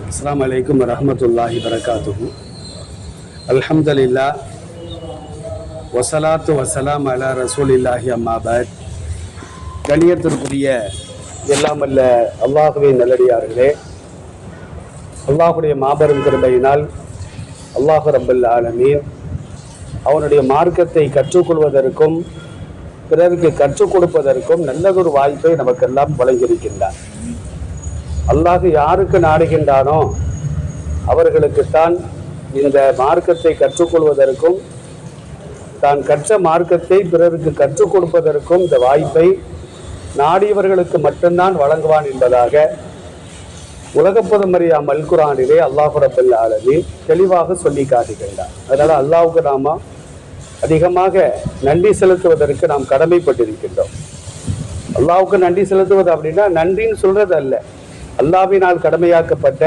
அஸ்லாம் அலைக்கும் வரமத்துல்லாஹி வரகாத்துஹு அல்ஹம்துலில்லா வசலாத்து வசலாம் அலா ரசூலில்லாஹி அம்மாபாத் கணியத்திற்குரிய எல்லாம் அல்ல அல்லாஹுவே நல்லடியார்களே. அல்லாஹுடைய மாபெரும் கிருபையினால் அல்லாஹு ரப்பல் ஆலமீன். அவனுடைய மார்க்கத்தை கற்றுக்கொள்வதற்கும் பிறருக்கு கற்றுக் கொடுப்பதற்கும் நல்லதொரு வாய்ப்பை நமக்கெல்லாம் வழங்கியிருக்கின்றான். அல்லாஹ் யாருக்கு நாடுகின்றானோ அவர்களுக்குத்தான் இந்த மார்க்கத்தை கற்றுக்கொள்வதற்கும் தான் கற்ற மார்க்கத்தை பிறருக்கு கற்றுக் கொடுப்பதற்கும் இந்த வாய்ப்பை நாடியவர்களுக்கு மட்டும்தான் வழங்குவான் என்பதாக உலகப் மல்குரானிலே அல்லாஹு ரபுல் தெளிவாக சொல்லி காட்டுகின்றார். அதனால் அல்லாஹுக்கு நாம அதிகமாக நன்றி செலுத்துவதற்கு நாம் கடமைப்பட்டிருக்கின்றோம். அல்லாவுக்கு நன்றி செலுத்துவது அப்படின்னா நன்றின்னு சொல்றது அல்ல அல்லாவினால் கடமையாக்கப்பட்ட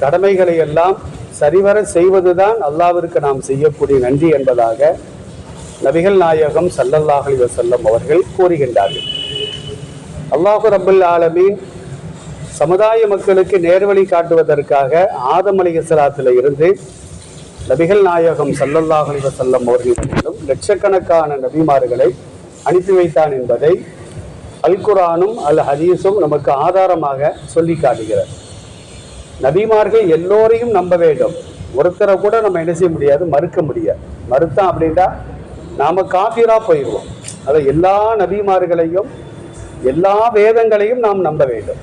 கடமைகளை எல்லாம் சரிவர செய்வதுதான் அல்லாவிற்கு நாம் செய்யக்கூடிய நன்றி என்பதாக நபிகள் நாயகம் சல்லல்லாஹலி வசல்லம் அவர்கள் கூறுகின்றார்கள். அல்லாஹு ரபுல் ஆலமீன் சமுதாய மக்களுக்கு நேர்வழி காட்டுவதற்காக ஆதம் அலைஹிஸ்ஸலாத்துல இருந்து நபிகள் நாயகம் சல்லல்லாஹலி வசல்லம் வஸல்லம் அவர்களிடம் லட்சக்கணக்கான நபிமார்களை அனுப்பி வைத்தான் என்பதை அல் குரானும் அல் ஹதீஸும் நமக்கு ஆதாரமாக சொல்லி காட்டுகிறது. நபிமார்கள் எல்லோரையும் நம்ப வேண்டும். ஒருத்தரை கூட நம்ம என்ன செய்ய முடியாது? மறுக்க முடியாது. மறுத்தான் அப்படின்னா நாம் காஃபிராக போயிடுவோம். அதை எல்லா நபிமார்களையும் எல்லா வேதங்களையும் நாம் நம்ப வேண்டும்.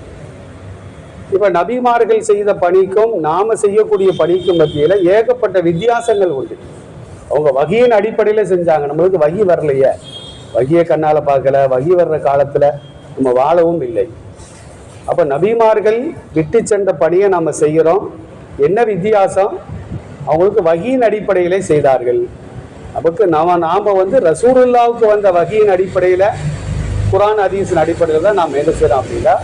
இப்போ நபிமார்கள் செய்த பணிக்கும் நாம் செய்யக்கூடிய பணிக்கும் மத்தியில் ஏகப்பட்ட வித்தியாசங்கள் உண்டு. அவங்க வகையின் அடிப்படையில் செஞ்சாங்க. நம்மளுக்கு வகி வரலையே. வகிய கண்ணால் பார்க்கல வகி வர்ற காலத்தில் நம்ம வாழவும் இல்லை. அப்போ நபிமார்கள் விட்டு சென்ற பணியை நம்ம செய்கிறோம். என்ன வித்தியாசம்? அவங்களுக்கு வகியின் அடிப்படையிலே செய்தார்கள். அப்போக்கு நாம் நாம் வந்து ரசூலுல்லாவுக்கு வந்த வகியின் அடிப்படையில் குரான் ஹதீஸின் அடிப்படையில் தான் நாம் என்ன செய்கிறோம் அப்படின்னா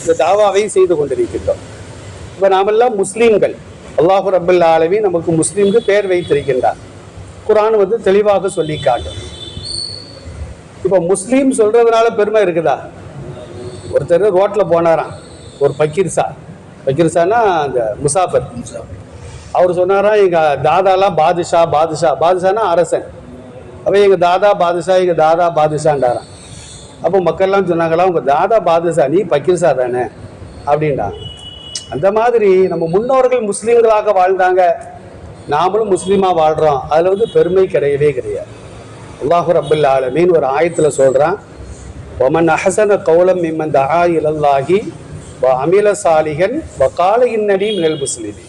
இந்த தாவாவையும் செய்து கொண்டிருக்கின்றோம். இப்போ நாமெல்லாம் முஸ்லீம்கள். அல்லாஹு ரபுல் நமக்கு முஸ்லீம்க்கு பேர் வைத்திருக்கின்றார். குரான் வந்து தெளிவாக சொல்லி காட்டும் இப்போ முஸ்லீம் சொல்கிறதுனால பெருமை இருக்குதா? ஒருத்தர் ரோட்டில் போனாராம் ஒரு பக்கீர்சா பக்கீர்சானா அந்த முசாஃபர். அவர் சொன்னாராம் எங்கள் தாதாலாம் பாதுஷா பாதுஷா. பாதுஷானா அரசன். அப்போ எங்கள் தாதா பாதுஷா எங்கள் தாதா பாதுஷான்டாராம். அப்போ மக்கள்லாம் சொன்னாங்களா உங்கள் தாதா பாதுஷா நீ பக்கீர்சா தானே? அப்படின்டா அந்த மாதிரி நம்ம முன்னோர்கள் முஸ்லீம்களாக வாழ்ந்தாங்க. நாமளும் முஸ்லீமாக வாழ்கிறோம் அதில் வந்து பெருமை கிடையவே கிடையாது. அல்லாஹு ரபுல் ஆலமீன் ஒரு ஆயத்தில் சொல்கிறான் ஒமன் அஹசன கௌலம் மிம்மன் தஹா இலல்லாஹி வ அமில சாலிகன் வ கால இன்னடி மினல் முஸ்லிமி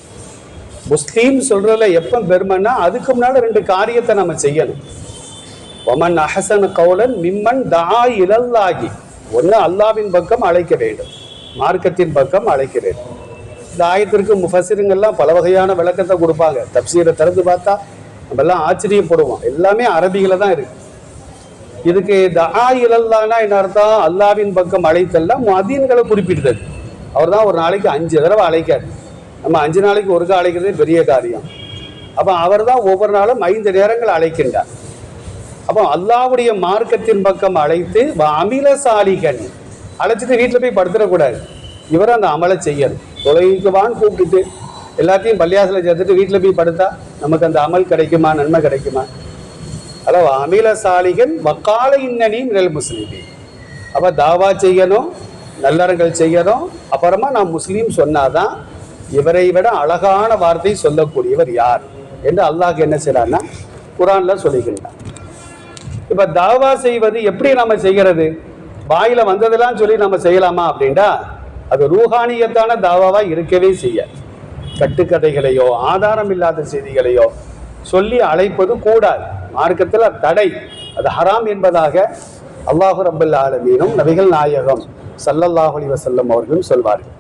முஸ்லீம் சொல்றதுல எப்போ பெருமைன்னா அதுக்கு முன்னாடி ரெண்டு காரியத்தை நம்ம செய்யணும். ஒமன் அஹசன கௌலன் மிம்மன் தஹா இலல்லாஹி ஒன்று அல்லாவின் பக்கம் அழைக்க வேண்டும் மார்க்கத்தின் பக்கம் அழைக்க வேண்டும். இந்த ஆயத்திற்கு முஃபசிருங்கள்லாம் பல வகையான விளக்கத்தை கொடுப்பாங்க. தப்சீரை திறந்து பார்த்தா நம்ம எல்லாம் ஆச்சரியப்படுவோம். எல்லாமே அரபிகளை தான் இருக்கு. இதுக்கு தஹா இலல்லானா என்ன அர்த்தம்? அல்லாவின் பக்கம் அழைத்தல்ல மதீன்களை குறிப்பிடுறது அவர் தான் ஒரு நாளைக்கு அஞ்சு தடவை அழைக்காரு. நம்ம அஞ்சு நாளைக்கு ஒருக்கா அழைக்கிறதே பெரிய காரியம். அப்போ அவர் தான் ஒவ்வொரு நாளும் ஐந்து நேரங்கள் அழைக்கின்றார். அப்போ அல்லாவுடைய மார்க்கத்தின் பக்கம் அழைத்து வ அமில சாலிகன். அழைச்சிட்டு வீட்டில் போய் படுத்துடக்கூடாது. இவர் அந்த அமலை செய்யணும். தொலைக்கு வான்னு கூப்பிட்டுட்டு எல்லாத்தையும் பள்ளியாசில் சேர்த்துட்டு வீட்டில் போய் படுத்தா நமக்கு அந்த அமல் கிடைக்குமா நன்மை கிடைக்குமா? அளவு அமில சாலிகன் வக்கால இன்னணி மினல் அப்போ தாவா செய்யணும் நல்லறங்கள் செய்யணும். அப்புறமா நான் முஸ்லீம் சொன்னாதான் இவரை விட அழகான வார்த்தை சொல்லக்கூடியவர் யார் என்று அல்லாஹ் என்ன செய்றான்னா குரானில் சொல்லிக்கின்றான். இப்போ தாவா செய்வது எப்படி நம்ம செய்கிறது? வாயில வந்ததெல்லாம் சொல்லி நம்ம செய்யலாமா அப்படின்டா அது ரூஹானியத்தான தாவாவா இருக்கவே செய்ய கட்டுக்கதைகளையோ ஆதாரம் இல்லாத செய்திகளையோ சொல்லி அழைப்பது கூடாது. மார்க்கத்தில் தடை. அது ஹராம் என்பதாக அல்லாஹு ரபுல் ஆலமீனும் நபிகள் நாயகம் சல்லல்லாஹு அலைஹி வஸல்லம் அவர்களும் சொல்வார்கள்.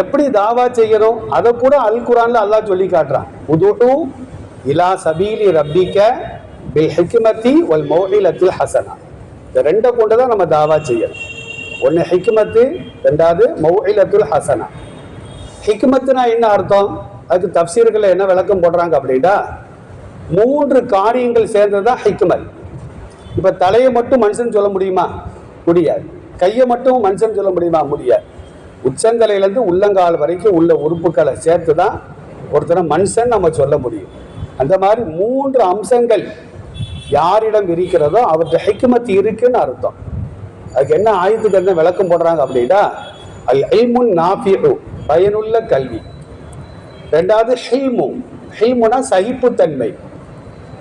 எப்படி தாவா செய்யணும் அதை கூட அல் குரான்ல அல்லாஹ் சொல்லி காட்டுறான். உதுடு இலா சபீலி ரப்பிக்க பில் ஹிக்மத்தி வல் மௌஇலத்தில் ஹசனா. இந்த ரெண்டை கொண்டு தான் நம்ம தாவா செய்யணும் ஒன்று ஹிக்மத்து ரெண்டாவது மௌஇலத்துல் ஹசனா. ஹிக்மத்துனா என்ன அர்த்தம்? அதுக்கு தப்சீர்களை என்ன விளக்கம் போடுறாங்க அப்படின்னா மூன்று காரியங்கள் சேர்ந்தது தான் ஹிக்மத் இப்போ தலையை மட்டும் மனுஷன் சொல்ல முடியுமா? முடியாது. கையை மட்டும் மனுஷன் சொல்ல முடியுமா? முடியாது. உச்சந்தலையிலேருந்து உள்ளங்கால் வரைக்கும் உள்ள உறுப்புகளை சேர்த்து தான் ஒருத்தரை மனுஷன் நம்ம சொல்ல முடியும். அந்த மாதிரி மூன்று அம்சங்கள் யாரிடம் இருக்கிறதோ அவற்றை ஹைக்குமத்து இருக்குன்னு அர்த்தம். அதுக்கு என்ன ஆயுதத்துக்கு என்ன விளக்கம் போடுறாங்க அப்படின்னா அல் ஐமுன் நாஃபியூ பயனுள்ள கல்வி. ரெண்டாவது ஹில்மு. ஹில்முனா சகிப்புத்தன்மை.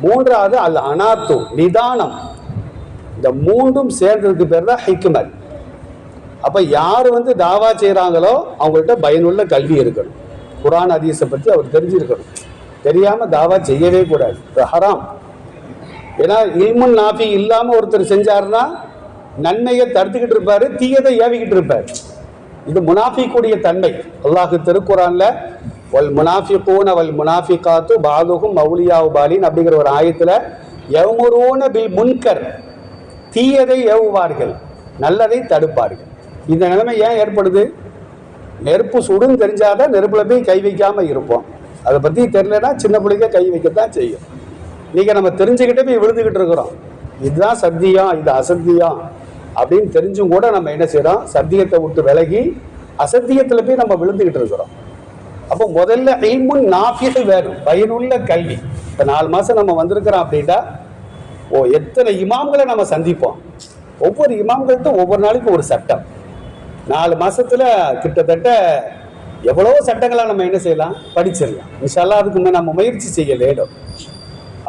மூன்றாவது அல் அனாத்து நிதானம். இந்த மூன்றும் சேர்ந்ததுக்கு பேர் தான் ஹிக்மத். அப்போ யார் வந்து தாவா செய்கிறாங்களோ அவங்கள்ட்ட பயனுள்ள கல்வி இருக்கணும். குரான் ஹதீஸை பற்றி அவர் தெரிஞ்சிருக்கணும். தெரியாமல் தாவா செய்யவே கூடாது. ஹராம். ஏன்னா இல்முன் நாஃபி இல்லாமல் ஒருத்தர் செஞ்சாருன்னா நன்மையை தடுத்துக்கிட்டு இருப்பார் தீயதை ஏவிக்கிட்டு இருப்பார். இது முனாஃபிக்குடைய தன்மை. அல்லாஹு திருக்குறான்ல வல் முனாஃபிகூன வல் முனாஃபிகாத்து பாதுகும் மௌலியாவு பாலின் அப்படிங்கிற ஒரு ஆயத்தில் யவுமுரூன பில் முன்கர் தீயதை ஏவுவார்கள் நல்லதை தடுப்பார்கள். இந்த நிலைமை ஏன் ஏற்படுது? நெருப்பு சுடுன்னு தெரிஞ்சாதான் நெருப்பில் போய் கை வைக்காமல் இருப்போம். அதை பற்றி தெரியலன்னா சின்ன பிள்ளைங்க கை வைக்கத்தான் செய்யும். இன்றைக்கி நம்ம தெரிஞ்சுக்கிட்டே போய் விழுந்துக்கிட்டு இருக்கிறோம். இதுதான் சத்தியம் இது அசத்தியம். அப்படின்னு தெரிஞ்சும் கூட நம்ம என்ன செய்யறோம்? சத்தியத்தை விட்டு விலகி அசத்தியத்துல போய் நம்ம விழுந்துகிட்டு இருக்கிறோம். அப்போ முதல்ல இல்முன் நாஃபியல் வேணும். பயனுள்ள கல்வி. இப்போ நாலு மாதம் நம்ம வந்திருக்கிறோம் அப்படின்னா ஓ எத்தனை இமாம்களை நம்ம சந்திப்போம்? ஒவ்வொரு இமாம்கள்ட்ட ஒவ்வொரு நாளைக்கு ஒரு சட்டம். நாலு மாதத்தில் கிட்டத்தட்ட எவ்வளோ சட்டங்களை நம்ம என்ன செய்யலாம்? படிச்சிடலாம். மிஷாலாம் அதுக்கு நம்ம முயற்சி செய்ய வேண்டும்.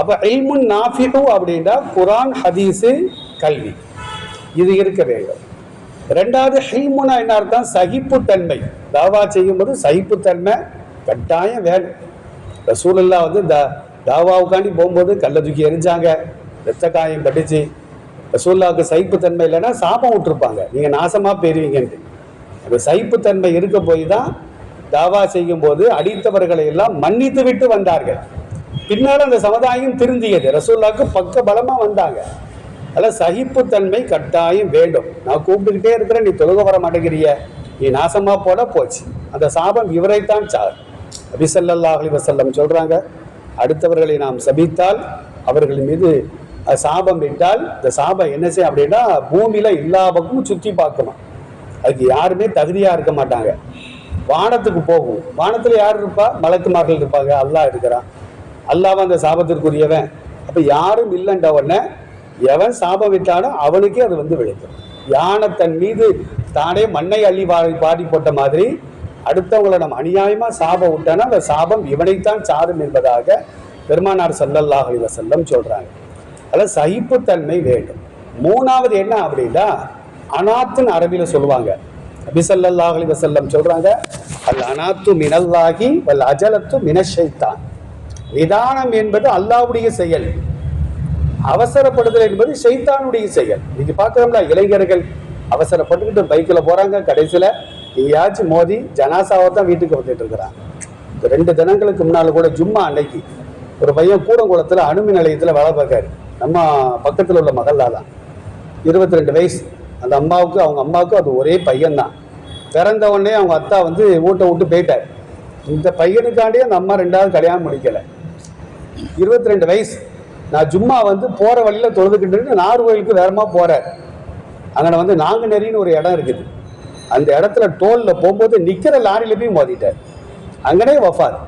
அப்போ இல்முன் நாஃபிடு அப்படின்னா குரான் ஹதீஸு கல்வி. இது இருக்க வேண்டும். ரெண்டாவது ஹைமுனா என்ன அர்த்தம்? சகிப்புத்தன்மை தாவா செய்யும்போது சகிப்புத்தன்மை கட்டாயம் வேணும். ரசூலுல்லா வந்து இந்த தாவாவுக்காண்டி போகும்போது கல்லை தூக்கி எரிஞ்சாங்க. ரத்த காயம் பட்டுச்சு ரசூல்லாவுக்கு சகிப்புத்தன்மை இல்லைன்னா சாபம் விட்டுருப்பாங்க. நீங்கள் நாசமாக போயிருவீங்கன்ட்டு. அந்த சகிப்புத்தன்மை இருக்க போய் தான் தாவா செய்யும்போது அடித்தவர்களை எல்லாம் மன்னித்து விட்டு வந்தார்கள். பின்னால் அந்த சமுதாயம் திருந்தியது. ரசூல்லாவுக்கு பக்க பலமாக வந்தாங்க. அதில் சகிப்புத்தன்மை கட்டாயம் வேண்டும். நான் கூப்பிட்டுக்கிட்டே இருக்கிறேன் நீ தொழுக வர மாட்டேங்கிறிய. நீ நாசமாக போட போச்சு. அந்த சாபம் இவரைத்தான் சார் அபிசல்லாஹலி வசல்லம் சொல்கிறாங்க அடுத்தவர்களை நாம் சபித்தால் அவர்கள் மீது சாபம் விட்டால் இந்த சாபம் என்ன செய்யும் அப்படின்னா பூமியில் எல்லா பக்கமும் சுற்றி பார்க்கணும். அதுக்கு யாருமே தகுதியாக இருக்க மாட்டாங்க. வானத்துக்கு போகும். வானத்தில் யார் இருப்பா? மலக்குமார்கள் இருப்பாங்க. அல்லாஹ் இருக்கிறான். அல்லாவும் அந்த சாபத்திற்குரியவன். அப்போ யாரும் இல்லைன்ற உடனே எவன் சாபம் அவனுக்கே அது வந்து விளைக்கும். யானை தன் மீது தானே மண்ணை அள்ளி வாரி பாடி போட்ட மாதிரி அடுத்தவங்களை நம்ம அநியாயமாக சாபம் விட்டானா அந்த சாபம் இவனைத்தான் சாரும் என்பதாக பெருமானார் ஸல்லல்லாஹு அலைஹி வஸல்லம் சொல்கிறாங்க அதில் சகிப்புத்தன்மை வேண்டும். மூணாவது என்ன அப்படின்னா அனாத்துன்னு அரபியில் சொல்லுவாங்க. அபிசல்லாஹ் அலி வசல்லம் சொல்கிறாங்க அல் அனாத்து மினல்லாகி வல் அஜலத்து மினஷைத்தான். நிதானம் என்பது அல்லாவுடைய செயல். அவசரப்படுதல் என்பது செய்தானுடைய செயல். இன்னைக்கு பார்க்கறோம்ல இளைஞர்கள் அவசரப்பட்டுக்கிட்டு பைக்கில் போறாங்க கடைசியில எங்கேயாச்சும் மோதி ஜனாசாவை தான் வீட்டுக்கு வந்துட்டு இருக்கிறாங்க. ரெண்டு தினங்களுக்கு முன்னால கூட ஜும்மா அன்னைக்கு ஒரு பையன் கூடங்குளத்துல அணுமின் நிலையத்துல வேலை பார்க்காரு. நம்ம பக்கத்துல உள்ள மகள்லா தான் இருபத்தி ரெண்டு வயசு. அந்த அம்மாவுக்கு அவங்க அம்மாவுக்கு அது ஒரே பையன்தான். பிறந்த உடனே அவங்க அத்தா வந்து வீட்டை விட்டு போயிட்டார். இந்த பையனுக்காண்டியே அந்த அம்மா ரெண்டாவது கல்யாணம் முடிக்கல. இருபத்தி ரெண்டு வயசு. நான் ஜும்மா வந்து போகிற வழியில் தொழுதுக்கிட்டு நார்கோயிலுக்கு வேறமா போகிறேன் அங்கே வந்து நாங்குநெறின்னு ஒரு இடம் இருக்குது. அந்த இடத்துல டோலில் போகும்போது நிற்கிற லாரியில போய் மோதிட்டார் அங்கனே வஃபார்.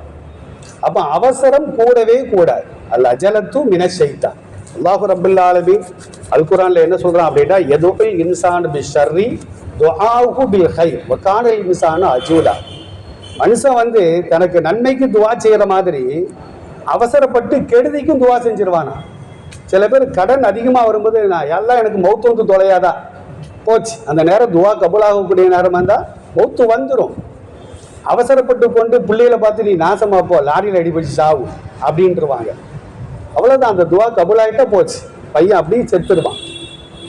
அப்போ அவசரம் கூடவே கூடாது அல்ல அஜலத்து மின ஷைத்தான். அல்லாஹு ரபுல் ஆலமீன். அல் குரானில் என்ன சொல்கிறான் அப்படின்னா எதுவும் இன்சான் பி ஷர்ரி துஆஹு பில் ஹைர் வகானல் இன்சானு அஜூலா. மனுஷன் வந்து தனக்கு நன்மைக்கு துவா செய்கிற மாதிரி அவசரப்பட்டு கெடுதிக்கும் துவா செஞ்சிருவானா? சில பேர் கடன் அதிகமாக வரும்போது நான் எல்லாம் எனக்கு மௌத்து வந்து தொலையாதா? போச்சு. அந்த நேரம் துவா கபுலாகக்கூடிய நேரமாக இருந்தால் மௌத்து வந்துடும் அவசரப்பட்டு கொண்டு பிள்ளைகளை பார்த்து நீ நாசமாக போ லாரியில் அடிபடிச்சு சாவு அப்படின்ட்டுருவாங்க அவ்வளோதான் அந்த துவா கபூலாயிட்டா போச்சு. பையன் அப்படியே செத்துருவான்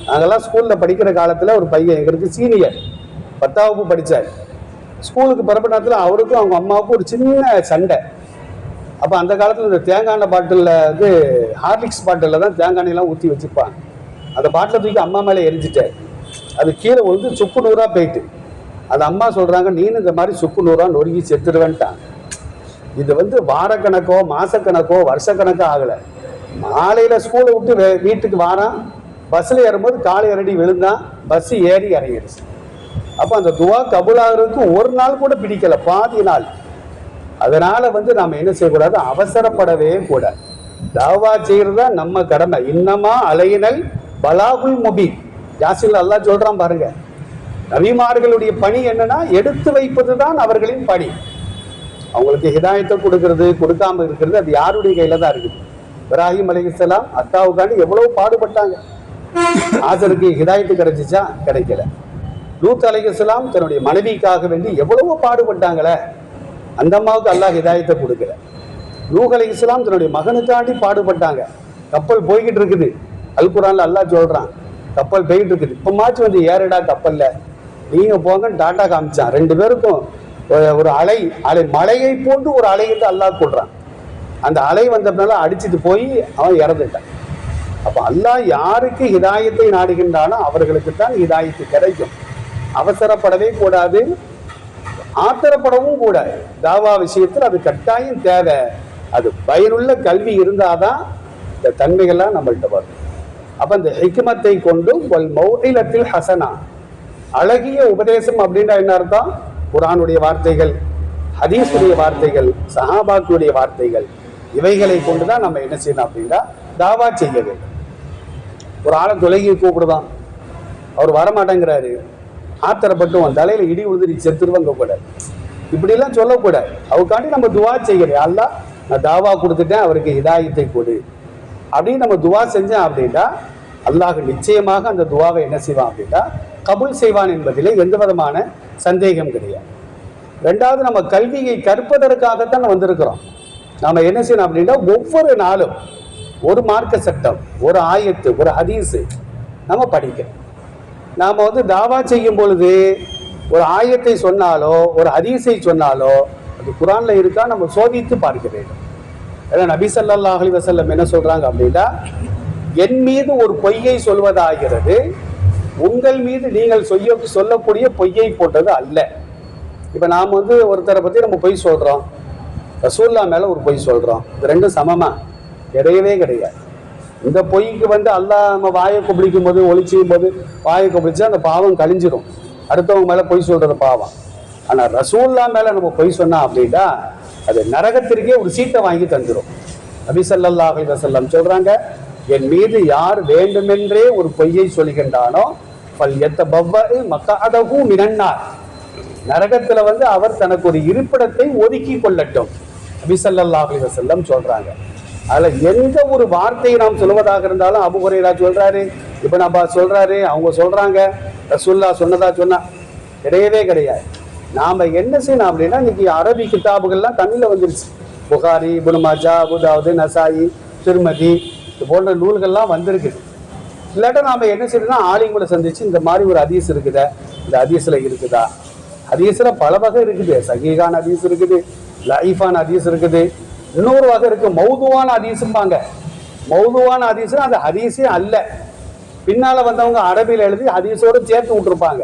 நாங்கள்லாம் ஸ்கூலில் படிக்கிற காலத்தில் ஒரு பையன் எங்களுக்கு சீனியர் பத்தாம் வகுப்பு படித்தார் ஸ்கூலுக்கு பிறப்பு நேரத்தில் அவருக்கும் அவங்க அம்மாவுக்கும் ஒரு சின்ன சண்டை. அப்போ அந்த காலத்தில் இந்த தேங்காய் எண்ணெய் பாட்டிலில் வந்து ஹார்லிக்ஸ் பாட்டிலில் தான் தேங்காய் எண்ணெய்லாம் ஊற்றி வச்சுருப்பாங்க அந்த பாட்டிலை தூக்கி அம்மா மேலே எரிஞ்சிட்டார் அது கீழே வந்து சுக்கு நூறாக போயிட்டு. அது அம்மா சொல்கிறாங்க நீனு இந்த மாதிரி சுக்கு நூறாக நொறுங்கி செத்துடுவேன்ட்டான் இது வந்து வாரக்கணக்கோ மாதக்கணக்கோ வருஷக்கணக்கோ ஆகலை. மாலையில் ஸ்கூலை விட்டு வே- வீட்டுக்கு வாரான். பஸ்ஸில் ஏறும்போது காலை அரடி விழுந்தான். பஸ்ஸு ஏறி இறங்கிடுச்சு. அப்போ அந்த துவா கபுலாகிறதுக்கு ஒரு நாள் கூட பிடிக்கலை பாதி நாள். அதனால வந்து நாம் என்ன செய்யக்கூடாது? அவசரப்படவே கூடாது. தாவா செய்யறது தான் நம்ம கடமை. இன்னமா அலையினல் பலாகுல் முபி யாசில் அல்லாஹ் சொல்கிறான் பாருங்க. நபிமார்களுடைய பணி என்னன்னா எடுத்து வைப்பது தான் அவர்களின் பணி. அவங்களுக்கு ஹிதாயத்தை கொடுக்கறது கொடுக்காம இருக்கிறது அது யாருடைய கையில தான் இருக்குது? இப்ராஹிம் அலிகலாம் அத்தாவுக்காண்டி எவ்வளவு பாடுபட்டாங்க? ஆசருக்கு ஹிதாயத்து கிடைச்சிச்சா? கிடைக்கல. லூத் அலிகலாம் தன்னுடைய மனைவிக்காக வேண்டி எவ்வளவோ பாடுபட்டாங்களே. அந்த அம்மாவுக்கு அல்லாஹ் இதாயத்தை கொடுக்கல. நூகலை இஸ்லாம் தன்னுடைய மகனுக்காண்டி பாடுபட்டாங்க. கப்பல் போய்கிட்டு இருக்குது. அல் குரான்ல அல்லாஹ் சொல்றான் கப்பல் போய்கிட்டு இருக்குது. இப்போ மாச்சு வந்து ஏறடா கப்பல்ல. நீங்க போங்க டாட்டா காமிச்சான். ரெண்டு பேருக்கும் ஒரு- அலை அலை மலையை போன்று ஒரு அலை என்று அல்லாஹ் கொடுறான் அந்த அலை வந்ததுனால அடிச்சுட்டு போய் அவன் இறந்துட்டான். அப்ப அல்லாஹ் யாருக்கு இதாயத்தை நாடுகின்றானோ அவர்களுக்கு தான் இதாயத்து கிடைக்கும். அவசரப்படவே கூடாது. ஆத்திரப்படவும் கூடாது தாவா விஷயத்தில் அது கட்டாயம் தேவை. அது பயனுள்ள கல்வி இருந்தாதான் இந்த தன்மைகள்லாம் நம்மள்கிட்ட வரும். அப்போ இந்த ஹிக்மத்தை கொண்டு வல் மௌலத்தில் ஹசனா. அழகிய உபதேசம் அப்படின்னா என்ன அர்த்தம்? குரானுடைய வார்த்தைகள் ஹதீஸுடைய வார்த்தைகள் சஹாபாக்குடைய வார்த்தைகள் இவைகளை கொண்டு தான் நம்ம என்ன செய்யணும் அப்படின்னா தாவா செய்ய வேண்டும். ஒரு ஆளை தொலைகி கூப்பிடுதான். அவர் வரமாட்டேங்கிறாரு. ஆத்திரப்பட்டு உன் தலையில இடி உதிரி செத்துருவாங்க கூட இப்படிலாம் சொல்லக்கூடாது அவருக்காண்டி நம்ம துவா செய்கிறேன். அல்லா நான் தாவா கொடுத்துட்டேன் அவருக்கு இதாயத்தை கொடு. அப்படின்னு நம்ம துவா செஞ்சேன் அப்படின்னா அல்லாஹ் நிச்சயமாக அந்த துவாவை என்ன செய்வான் அப்படின்னா கபுல் செய்வான் என்பதிலே எந்த விதமான சந்தேகம் கிடையாது. ரெண்டாவது நம்ம கல்வியை கற்பதற்காகத்தான் வந்திருக்கிறோம். நாம் என்ன செய்யணும் அப்படின்னா ஒவ்வொரு நாளும் ஒரு மார்க்க சட்டம் ஒரு ஆயத்து ஒரு ஹதீஸு நம்ம படிக்கணும். நாம் வந்து தாவா செய்யும் பொழுது ஒரு ஆயத்தை சொன்னாலோ ஒரு ஹதீஸை சொன்னாலோ அது குரானில் இருக்கா நம்ம சோதித்து பார்க்க வேண்டும். ஏன்னா நபி ஸல்லல்லாஹு அலைஹி என்ன சொல்கிறாங்க அப்படின்னா என் மீது ஒரு பொய்யை சொல்வதாகிறது உங்கள் மீது நீங்கள் சொல்ல சொல்லக்கூடிய பொய்யை போட்டது அல்ல. இப்போ நாம் வந்து ஒருத்தரை பற்றி நம்ம பொய் சொல்கிறோம் ரசூல்லா மேலே ஒரு பொய் சொல்கிறோம் இது ரெண்டும் சமமாக கிடையவே கிடையாது. இந்த பொய்க்கு வந்து அல்லாஹ் நம்ம வாயை குப்பிடிக்கும் போது ஒளிச்சியும் போது வாயை குப்பிடிச்சா அந்த பாவம் கழிஞ்சிரும். அடுத்தவங்க மேலே பொய் சொல்கிறது பாவம். ஆனால் ரசூல்லா மேலே நம்ம பொய் சொன்னோம் அப்படின்னா அது நரகத்திற்கே ஒரு சீட்டை வாங்கி தந்துடும் நபி ஸல்லல்லாஹு சொல்கிறாங்க என் மீது யார் வேண்டுமென்றே ஒரு பொய்யை சொல்கின்றானோ பல் எத்த பவ்வ மக்காதகும் மினன்னார். நரகத்தில் வந்து அவர் தனக்கு ஒரு இருப்பிடத்தை ஒதுக்கி கொள்ளட்டும். நபி ஸல்லல்லாஹு சொல்கிறாங்க அதில் எந்த ஒரு வார்த்தையை நாம் சொல்வதாக இருந்தாலும் அபு குறைரா சொல்கிறாரு இப்போ நம்ம சொல்கிறாரு அவங்க சொல்கிறாங்க ரசுல்லா சொன்னதா சொன்னா கிடையவே கிடையாது. நாம் என்ன செய்யணும் அப்படின்னா இன்னைக்கு அரபி கிதாபுகள்லாம் தமிழில் வந்துருச்சு. புகாரி புனுமாஜா புதாவது நசாயி திருமதி இது போன்ற நூல்கள்லாம் வந்திருக்கு. இல்லாட்டா நாம் என்ன செய்யணும்னா ஆலிங்களை சந்திச்சு இந்த மாதிரி ஒரு ஹதீஸ் இருக்குதா? இந்த ஹதீஸ்ல இருக்குதா? ஹதீஸ்ல பல வகை இருக்குது. சகீகான் ஹதீஸ் இருக்குது லைஃபான் ஹதீஸ் இருக்குது. இன்னொரு வகை இருக்கு மௌதுவான ஹதீஸும்பாங்க. மௌதுவான ஹதீஸ்னா அது ஹதீஸே அல்ல. பின்னால வந்தவங்க அரபியில் எழுதி ஹதீஸோடு சேர்த்து விட்டுருப்பாங்க.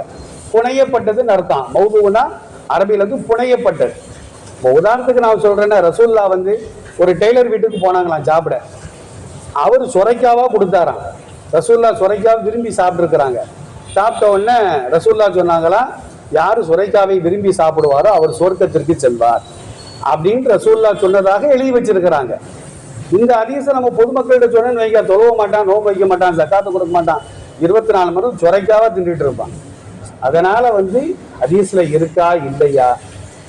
புனையப்பட்டதுன்னு அர்த்தம். மௌதுனா அரபியில் வந்து புனையப்பட்டது. இப்போ உதாரணத்துக்கு நான் சொல்றேன்னா ரசூல்லா வந்து ஒரு டெய்லர் வீட்டுக்கு போனாங்களாம் சாப்பிட அவர் சுரைக்காவா கொடுத்தாராம். ரசூல்லா சுரைக்காவை விரும்பி சாப்பிட்ருக்குறாங்க சாப்பிட்ட உடனே ரசூல்லா சொன்னாங்களாம் யார் சுரைக்காவை விரும்பி சாப்பிடுவாரோ அவர் சொர்க்கத்திற்கு செல்வார். அப்படின்னு ரசூல்லா சொன்னதாக எழுதி வச்சிருக்கிறாங்க. இந்த அதிசயம் நம்ம பொதுமக்கள்கிட்ட சொன்னேன்னு வைக்க தொழுவ மாட்டான் நோம்பு வைக்க மாட்டான் சக்காத்து கொடுக்க மாட்டான். இருபத்தி நாலு மணி நேரம் திண்டுட்டு இருப்பான். அதனால வந்து ஹதீஸ்ல இருக்கா இல்லையா?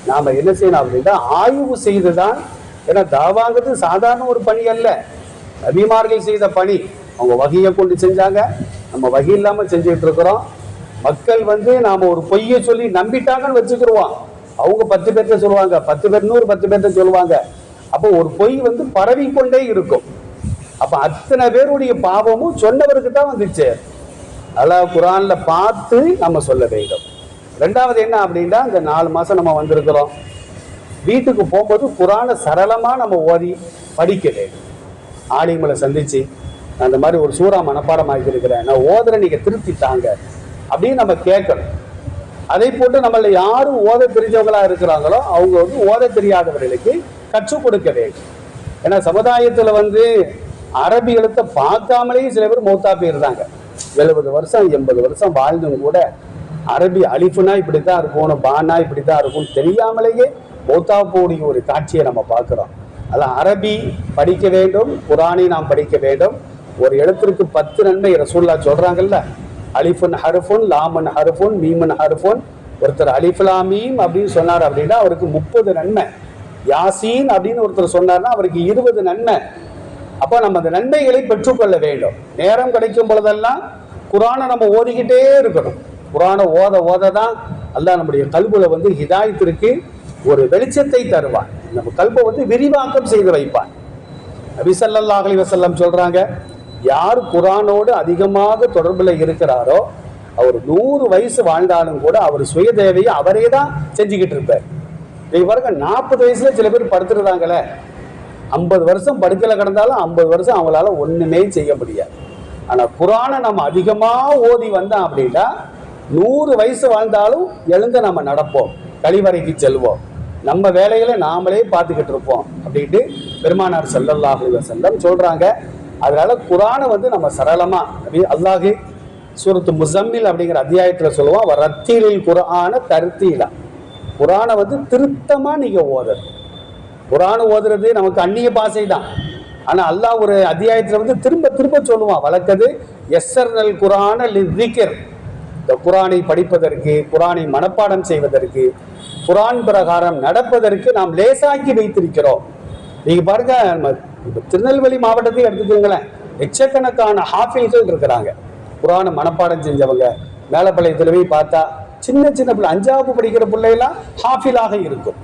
நாம என்ன செய்யணும் அப்படின்னா ஆய்வு செய்துதான் ஏன்னா தாவாங்கிறது சாதாரண ஒரு பணி அல்ல. நபிமார்கள் செய்த பணி. அவங்க வகையை கொண்டு செஞ்சாங்க. நம்ம வகை இல்லாம செஞ்சுட்டு இருக்கிறோம். மக்கள் வந்து நாம ஒரு பொய்யை சொல்லி நம்பிட்டாங்கன்னு வச்சுக்கிருவோம். அவங்க பத்து பேர்த்த சொல்லுவாங்க. பத்து பேர் நூறு பத்து பேர்த்த சொல்லுவாங்க. அப்போ ஒரு பொய் வந்து பரவி கொண்டே இருக்கும். அப்ப அத்தனை பேருடைய பாவமும் சொன்னவருக்கு தான் வந்துச்சு. அல்லாஹ் குரான்ல பார்த்து நம்ம சொல்ல வேண்டும். ரெண்டாவது என்ன அப்படின்னா இந்த நாலு மாசம் நம்ம வந்திருக்கிறோம். வீட்டுக்கு போகும்போது குரானை சரளமா நம்ம ஓதி படிக்க வேண்டும். ஆலிமலை சந்திச்சு அந்த மாதிரி ஒரு சூறா மனப்பாடம் ஆகியிருக்கிறேன் நான் ஓதுற நீங்க திருத்தி தாங்க. அப்படின்னு நம்ம கேட்கணும். அதை போட்டு நம்மள யாரும் ஓத தெரிஞ்சவங்களா இருக்கிறாங்களோ அவங்க வந்து ஓத தெரியாதவர்களுக்கு கற்றுக் கொடுக்க வேண்டும். ஏன்னா சமுதாயத்துல வந்து அரபி எழுத்தை பார்க்காமலேயே சில பேர் மௌத்தா போயிருந்தாங்க. எழுபது வருஷம் எண்பது வருஷம் வாழ்ந்தும் கூட அரபி அழிப்புனா இப்படித்தான் இருக்கும் பானா இப்படித்தான் இருக்கும் தெரியாமலேயே மௌத்தா போடிய ஒரு காட்சியை நம்ம பார்க்கிறோம். அதான் அரபி படிக்க வேண்டும் குரானை நாம் படிக்க வேண்டும். ஒரு எழுத்திற்கு பத்து நன்மை ரசூல்லா சொல்றாங்கல்ல அலிஃபுன் ஹருஃபுன் லாமன் ஹருஃபுன் மீமன் ஹருஃபுன். ஒருத்தர் அலிஃபுலாமீம் அப்படின்னு சொன்னார் அப்படின்னா அவருக்கு முப்பது நன்மை. யாசீன் அப்படின்னு ஒருத்தர் சொன்னார்னா அவருக்கு இருபது நன்மை. அப்போ நம்ம அந்த நன்மைகளை பெற்றுக்கொள்ள வேண்டும். நேரம் கிடைக்கும் பொழுதெல்லாம் குரானை நம்ம ஓதிக்கிட்டே இருக்கணும். குரானை ஓத ஓத தான் அல்லா நம்முடைய கல்புல வந்து ஹிதாயத்திற்கு ஒரு வெளிச்சத்தை தருவான். நம்ம கல்பை வந்து விரிவாக்கம் செய்து வைப்பான். நபி வசல்லம் சொல்கிறாங்க சொல்றாங்க யார் குரானோடு அதிகமாக தொடர்பில் இருக்கிறாரோ அவர் நூறு வயசு வாழ்ந்தாலும் கூட அவர் சுய தேவையை அவரே தான் செஞ்சுக்கிட்டு இருப்பார். நீங்க பாருங்க நாற்பது வயசுல சில பேர் படுத்துருந்தாங்களே. ஐம்பது வருஷம் படுக்கல கிடந்தாலும் ஐம்பது வருஷம் அவங்களால ஒன்றுமே செய்ய முடியாது. ஆனால் குரானை நம்ம அதிகமாக ஓதி வந்தோம் அப்படின்னா நூறு வயசு வாழ்ந்தாலும் எழுந்து நம்ம நடப்போம் கழிவறைக்கு செல்வோம். நம்ம வேலைகளை நாமளே பார்த்துக்கிட்டு இருப்போம் அப்படின்ட்டு பெருமானார் செல்லல்லாஹு செல்லம் சொல்கிறாங்க அதனால குரானை வந்து நம்ம சரளமா அல்லாஹு சூரத்து முசம்மில் அப்படிங்கிற அத்தியாயத்துல சொல்லுவோம் "வ ரத்தீலில் குரான தருத்தீலா. குரானை வந்து திருத்தமா நீங்க ஓதுறது குரானு ஓதுறது நமக்கு அந்நிய பாசை தான் ஆனா அல்லாஹ் ஒரு அத்தியாயத்துல வந்து திரும்ப திரும்ப சொல்லுவான் வழக்கது எஸ்ஸர்னல் குரான லிதிக்கர் இந்த குரானை படிப்பதற்கு குரானை மனப்பாடம் செய்வதற்கு குரான் பிரகாரம் நடப்பதற்கு நாம் லேசாக்கி வைத்திருக்கிறோம். நீங்க பாருங்க நம்ம இப்போ திருநெல்வேலி மாவட்டத்தையும் எடுத்துக்கோங்களேன். லட்சக்கணக்கான ஹாஃபில்கள் இருக்கிறாங்க. குரானை மனப்பாடம் செஞ்சவங்க மேலப்பாளையத்துல போய் பார்த்தா சின்ன சின்ன பிள்ளை அஞ்சாவது படிக்கிற பிள்ளையெல்லாம் ஹாஃபிலாக இருக்கும்.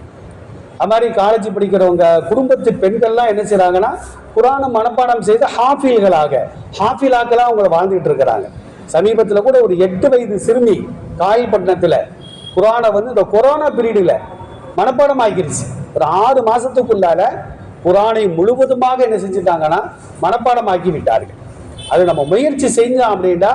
அது மாதிரி காலேஜ் படிக்கிறவங்க குடும்பத்து பெண்கள்லாம் என்ன செய்கிறாங்கன்னா குரானை மனப்பாடம் செய்து ஹாஃபில்களாக ஹாஃபிலாக்கெல்லாம் அவங்கள வாழ்ந்துகிட்டு இருக்கிறாங்க. சமீபத்தில் கூட ஒரு எட்டு வயது சிறுமி காயல்பட்டினத்தில் குரானை வந்து இந்த கொரோனா பீரியடில் மனப்பாடம் ஆகிருச்சு. ஒரு ஆறு மாதத்துக்குள்ளால குரானை முழுவதுமாக என்ன செஞ்சுட்டாங்கன்னா மனப்பாடம் ஆக்கி விட்டார்கள். அது நம்ம முயற்சி செஞ்சோம் அப்படின்னா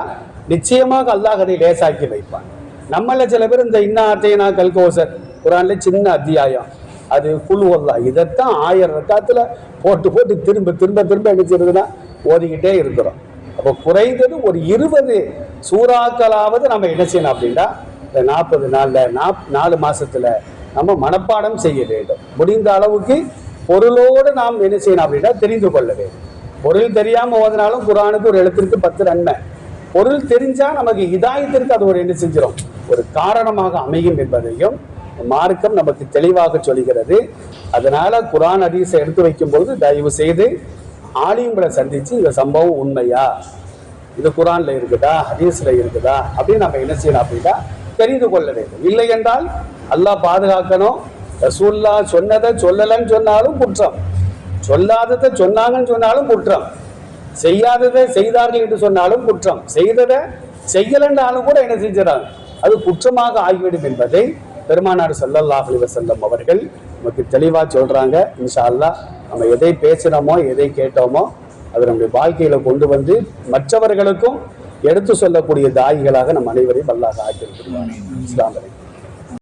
நிச்சயமாக அல்லாஹ் அதை லேசாக்கி வைப்பான். நம்மள சில பேர் இந்த இன்னா அத்தைனா கல்கோசர் குரான்ல சின்ன அத்தியாயம். அது குழுவல்லா இதைத்தான் ஆயிரம் ரக்காத்துல போட்டு போட்டு திரும்ப திரும்ப திரும்ப என்ன ஓதிக்கிட்டே இருக்கிறோம். அப்போ குறைந்தது ஒரு இருபது சூறாக்களாவது நம்ம என்ன செய்யணும் அப்படின்னா இந்த நாற்பது நாளில் நாப் நாலு மாதத்தில் நம்ம மனப்பாடம் செய்ய வேண்டும். முடிந்த அளவுக்கு பொருளோடு நாம் என்ன செய்யணும் அப்படின்னா தெரிந்து கொள்ள வேண்டும். பொருள் தெரியாமல் ஓதினாலும் குரானுக்கு ஒரு எழுத்திற்கு பத்து நன்மை. பொருள் தெரிஞ்சா நமக்கு இதாயத்திற்கு அது ஒரு என்ன செஞ்சிடும் ஒரு காரணமாக அமையும் என்பதையும் மார்க்கம் நமக்கு தெளிவாக சொல்கிறது. அதனால குரான் அதிசை எடுத்து வைக்கும் பொழுது தயவு செய்து ஆலியங்களை சந்திச்சு இந்த சம்பவம் உண்மையா? இது குரான்ல இருக்குதா? ஹதீஸ்ல இருக்குதா? அப்படின்னு நம்ம என்ன செய்யணும் அப்படின்னா தெரிந்து கொள்ள வேண்டும். இல்லை என்றால் அல்லாஹ் பாதுகாக்கணும். ரசூல்லா சொன்னதை சொல்லலைன்னு சொன்னாலும் குற்றம். சொல்லாததை சொன்னாங்கன்னு சொன்னாலும் குற்றம். செய்யாததை செய்தார்கள் என்று சொன்னாலும் குற்றம். செய்ததை செய்யலன்றாலும் கூட என்ன செஞ்சிடறாங்க? அது குற்றமாக ஆகிவிடும் என்பதை பெருமானார் ஸல்லல்லாஹு அலைஹி அவர்கள் நமக்கு தெளிவாக சொல்கிறாங்க இன்ஷா அல்லாஹ் நம்ம எதை பேசினோமோ எதை கேட்டோமோ அது நம்முடைய வாழ்க்கையில் கொண்டு வந்து மற்றவர்களுக்கும் எடுத்து சொல்லக்கூடிய தாயிகளாக நம் அனைவரையும் வல்லாக ஆக்கியிருக்கிறார் இஸ்லாமரை